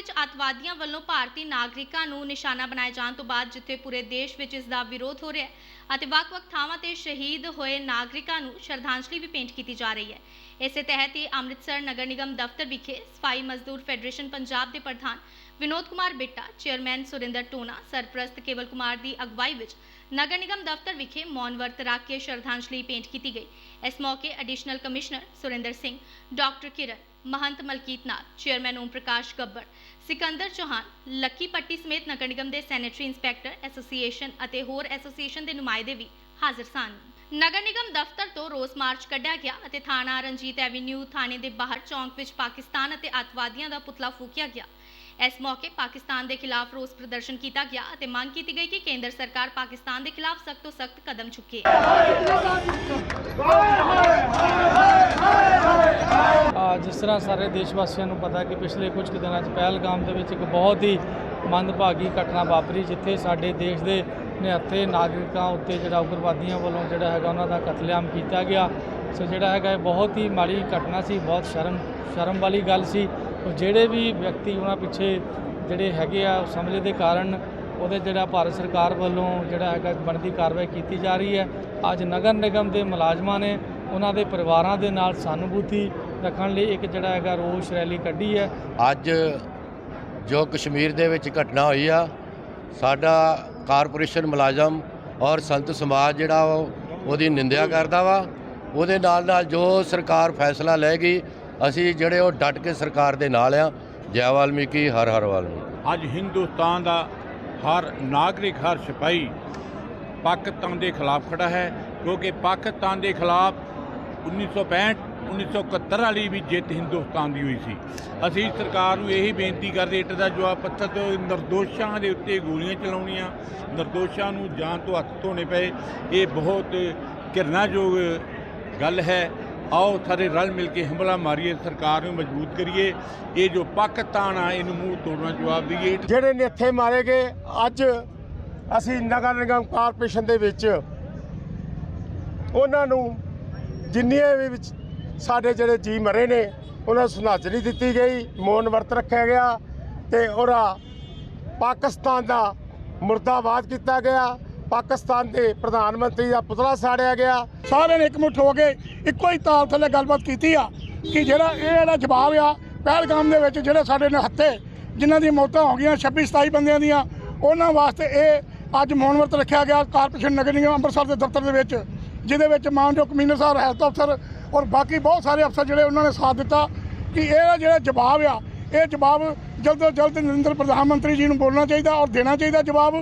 ਵਿੱਚ ਅੱਤਵਾਦੀਆਂ ਵੱਲੋਂ ਭਾਰਤੀ ਨਾਗਰਿਕਾਂ ਨੂੰ ਨਿਸ਼ਾਨਾ ਬਣਾਏ ਜਾਣ ਤੋਂ ਬਾਅਦ ਜਿੱਥੇ ਪੂਰੇ ਦੇਸ਼ ਵਿੱਚ ਇਸ ਦਾ ਵਿਰੋਧ ਹੋ ਰਿਹਾ ਹੈ ਅਤੇ ਵੱਖ-ਵੱਖ ਥਾਵਾਂ ਤੇ ਸ਼ਹੀਦ ਹੋਏ ਨਾਗਰਿਕਾਂ ਨੂੰ ਸ਼ਰਧਾਂਜਲੀ ਵੀ ਭੇਂਟ ਕੀਤੀ ਜਾ ਰਹੀ ਹੈ। ਇਸੇ ਤਹਿਤ ਹੀ ਅੰਮ੍ਰਿਤਸਰ ਨਗਰ ਨਿਗਮ ਦਫ਼ਤਰ ਵਿਖੇ ਸਫ਼ਾਈ ਮਜ਼ਦੂਰ ਫੈਡਰੇਸ਼ਨ ਪੰਜਾਬ ਦੇ ਪ੍ਰਧਾਨ ਵਿਨੋਦ ਕੁਮਾਰ ਬਿੱਟਾ, ਚੇਅਰਮੈਨ ਸੁਰਿੰਦਰ ਟੋਨਾ, ਸਰਪ੍ਰਸਤ ਕੇਵਲ ਕੁਮਾਰ ਦੀ ਅਗਵਾਈ ਵਿੱਚ ਨਗਰ ਨਿਗਮ ਦਫ਼ਤਰ ਵਿਖੇ ਮੌਨ ਵਰਤ ਰੱਖ ਕੇ ਸ਼ਰਧਾਂਜਲੀ ਭੇਂਟ ਕੀਤੀ ਗਈ। ਇਸ ਮੌਕੇ additional commissioner Surinder Singh, doctor Kiran Mahant Malkit Nath chairman Om Prakash Gabbar Sikander Chauhan, Lucky Patti ਸਮੇਤ ਨਗਰ ਨਿਗਮ ਦੇ ਸੈਨੇਟਰੀ ਇੰਸਪੈਕਟਰ ਐਸੋਸੀਏਸ਼ਨ ਅਤੇ ਹੋਰ ਐਸੋਸੀਏਸ਼ਨ ਦੇ ਨੁਮਾਇੰਦੇ ਵੀ ਹਾਜ਼ਰ ਸਨ। ਨਗਰ ਨਿਗਮ ਦਫ਼ਤਰ ਤੋਂ ਰੋਸ ਮਾਰਚ ਕੱਢਿਆ ਗਿਆ ਅਤੇ ਥਾਣਾ ਰਣਜੀਤ ਐਵੀਨਿਊ ਥਾਣੇ ਦੇ ਬਾਹਰ ਚੌਂਕ ਵਿੱਚ ਪਾਕਿਸਤਾਨ ਅਤੇ ਅੱਤਵਾਦੀਆਂ ਦਾ ਪੁਤਲਾ ਫੂਕਿਆ ਗਿਆ। ਇਸ ਮੌਕੇ ਪਾਕਿਸਤਾਨ ਦੇ ਖਿਲਾਫ ਰੋਸ ਪ੍ਰਦਰਸ਼ਨ ਕੀਤਾ ਗਿਆ ਅਤੇ ਮੰਗ ਕੀਤੀ ਗਈ ਕਿ ਕੇਂਦਰ ਸਰਕਾਰ ਪਾਕਿਸਤਾਨ ਦੇ ਖਿਲਾਫ ਸਖਤ ਤੋਂ ਸਖਤ ਕਦਮ ਚੁੱਕੇ। ਜਿਸ ਤਰ੍ਹਾਂ ਸਾਰੇ ਦੇਸ਼ ਵਾਸੀਆਂ ਨੂੰ ਪਤਾ ਕਿ ਪਿਛਲੇ ਕੁਝ ਕੁ ਦਿਨਾਂ 'ਚ ਪਹਿਲਗਾਮ ਦੇ ਵਿੱਚ ਇੱਕ ਬਹੁਤ ਹੀ ਮੰਦਭਾਗੀ ਘਟਨਾ ਵਾਪਰੀ, ਜਿੱਥੇ ਸਾਡੇ ਦੇਸ਼ ਦੇ ਨਿਹੱਥੇ ਨਾਗਰਿਕਾਂ ਉੱਤੇ ਜਿਹੜਾ ਉਗਰਵਾਦੀਆਂ ਵੱਲੋਂ ਜਿਹੜਾ ਹੈਗਾ ਉਹਨਾਂ ਦਾ ਕਤਲੇਆਮ ਕੀਤਾ ਗਿਆ। ਸੋ ਜਿਹੜਾ ਹੈਗਾ ਇਹ ਬਹੁਤ ਹੀ ਮਾੜੀ ਘਟਨਾ ਸੀ, ਬਹੁਤ ਸ਼ਰਮ ਸ਼ਰਮ ਵਾਲੀ ਗੱਲ ਸੀ। ਜਿਹੜੇ ਵੀ ਵਿਅਕਤੀ ਉਹਨਾਂ ਪਿੱਛੇ ਜਿਹੜੇ ਹੈਗੇ ਆ ਉਸ ਹਮਲੇ ਦੇ ਕਾਰਨ ਉਹਦੇ ਜਿਹੜਾ ਭਾਰਤ ਸਰਕਾਰ ਵੱਲੋਂ ਜਿਹੜਾ ਹੈਗਾ ਬਣਦੀ ਕਾਰਵਾਈ ਕੀਤੀ ਜਾ ਰਹੀ ਹੈ। ਅੱਜ ਨਗਰ ਨਿਗਮ ਦੇ ਮੁਲਾਜ਼ਮਾਂ ਨੇ ਉਹਨਾਂ ਦੇ ਪਰਿਵਾਰਾਂ ਦੇ ਨਾਲ ਸਾਨੂਭੂਤੀ ਰੱਖਣ ਲਈ ਇੱਕ ਜਿਹੜਾ ਹੈਗਾ ਰੋਸ ਰੈਲੀ ਕੱਢੀ ਹੈ। ਅੱਜ ਜੋ ਕਸ਼ਮੀਰ ਦੇ ਵਿੱਚ ਘਟਨਾ ਹੋਈ ਆ, ਸਾਡਾ ਕਾਰਪੋਰੇਸ਼ਨ ਮੁਲਾਜ਼ਮ ਔਰ ਸੰਤ ਸਮਾਜ ਜਿਹੜਾ ਉਹ, ਉਹਦੀ ਨਿੰਦਿਆ ਕਰਦਾ ਵਾ। ਉਹਦੇ ਨਾਲ ਨਾਲ ਜੋ ਸਰਕਾਰ ਫੈਸਲਾ ਲਏਗੀ ਅਸੀਂ ਜਿਹੜੇ ਉਹ ਡਟ ਕੇ ਸਰਕਾਰ ਦੇ ਨਾਲ ਆ, ਜੈ ਵਾਲਮੀਕੀ, ਹਰ ਹਰ ਵਾਲਮੀਕੀ। ਅੱਜ ਹਿੰਦੁਸਤਾਨ ਦਾ ਹਰ ਨਾਗਰਿਕ, ਹਰ ਸਿਪਾਹੀ ਪਾਕਿਸਤਾਨ ਦੇ ਖਿਲਾਫ ਖੜਾ ਹੈ, ਕਿਉਂਕਿ ਪਾਕਿਸਤਾਨ ਦੇ ਖਿਲਾਫ 1965 1971 ਵਾਲੀ ਵੀ ਜਿੱਤ ਹਿੰਦੁਸਤਾਨ ਦੀ ਹੋਈ ਸੀ। ਅਸੀਂ ਸਰਕਾਰ ਨੂੰ ਇਹੀ ਬੇਨਤੀ ਕਰਦੇ ਇੱਟ ਦਾ ਜਵਾਬ ਪੱਥਰ ਤੋਂ ਨਿਰਦੋਸ਼ਾਂ ਦੇ ਉੱਤੇ ਗੋਲੀਆਂ ਚਲਾਉਣੀਆਂ, ਨਿਰਦੋਸ਼ਾਂ ਨੂੰ ਜਾਨ ਤੋਂ ਹੱਥ ਧੋਣੇ ਪਏ। ਇਹ ਬਹੁਤ ਘਿਰਨਾਯੋਗ ਗੱਲ ਹੈ। ਆਓ ਸਾਰੇ ਰਲ ਮਿਲ ਕੇ ਹਮਲਾ ਮਾਰੀਏ, ਸਰਕਾਰ ਨੂੰ ਮਜ਼ਬੂਤ ਕਰੀਏ। ਇਹ ਜੋ ਪਾਕਿਸਤਾਨ ਆ, ਇਹਨੂੰ ਮੂੰਹ ਤੋੜਨਾ ਜਵਾਬ ਦਈਏ। ਜਿਹੜੇ ਨੇ ਇੱਥੇ ਮਾਰੇ ਗਏ, ਅੱਜ ਅਸੀਂ ਨਗਰ ਨਿਗਮ ਕਾਰਪੋਰੇਸ਼ਨ ਦੇ ਵਿੱਚ ਉਹਨਾਂ ਨੂੰ ਜਿੰਨੀਆਂ ਵੀ ਵਿੱਚ ਸਾਡੇ ਜਿਹੜੇ ਜੀ ਮਰੇ ਨੇ, ਉਹਨਾਂ ਨੂੰ ਸ਼ਰਧਾਂਜਲੀ ਦਿੱਤੀ ਗਈ, ਮੌਨ ਵਰਤ ਰੱਖਿਆ ਗਿਆ ਤੇ ਉਹਦਾ ਪਾਕਿਸਤਾਨ ਦਾ ਮੁਰਦਾਬਾਦ ਕੀਤਾ ਗਿਆ। ਪਾਕਿਸਤਾਨ ਦੇ ਪ੍ਰਧਾਨ ਮੰਤਰੀ ਦਾ ਪੁਤਲਾ ਸਾੜਿਆ ਗਿਆ। ਸਾਰਿਆਂ ਨੇ ਇਕਮੁੱਠ ਹੋ ਕੇ ਇੱਕੋ ਹੀ ਤਾਲ ਥੱਲੇ ਗੱਲਬਾਤ ਕੀਤੀ ਆ ਕਿ ਜਿਹੜਾ ਇਹ ਜਿਹੜਾ ਜਵਾਬ ਆ, ਪਹਿਲਗਾਮ ਦੇ ਵਿੱਚ ਜਿਹੜੇ ਸਾਡੇ ਨਿਹੱਥੇ, ਜਿਨ੍ਹਾਂ ਦੀਆਂ ਮੌਤਾਂ ਹੋ ਗਈਆਂ 26 27 ਬੰਦਿਆਂ ਦੀਆਂ, ਉਹਨਾਂ ਵਾਸਤੇ ਇਹ ਅੱਜ ਮੌਨ ਵਰਤ ਰੱਖਿਆ ਗਿਆ ਕਾਰਪੋਰੇਸ਼ਨ ਨਗਰ ਨਿਗਮ ਅੰਮ੍ਰਿਤਸਰ ਦੇ ਦਫ਼ਤਰ ਦੇ ਵਿੱਚ, ਜਿਹਦੇ ਵਿੱਚ ਮਾਨਯੋਗ ਕਮਿਸ਼ਨਰ ਸਾਹਿਬ, ਹੈਲਥ ਅਫਸਰ ਔਰ ਬਾਕੀ ਬਹੁਤ ਸਾਰੇ ਅਫਸਰ ਜਿਹੜੇ ਉਹਨਾਂ ਨੇ ਸਾਥ ਦਿੱਤਾ ਕਿ ਇਹ ਜਿਹੜਾ ਜਵਾਬ ਆ, ਇਹ ਜਵਾਬ ਜਲਦ ਤੋਂ ਜਲਦ ਨਰਿੰਦਰ ਪ੍ਰਧਾਨ ਮੰਤਰੀ ਜੀ ਨੂੰ ਬੋਲਣਾ ਚਾਹੀਦਾ ਔਰ ਦੇਣਾ ਚਾਹੀਦਾ ਜਵਾਬ।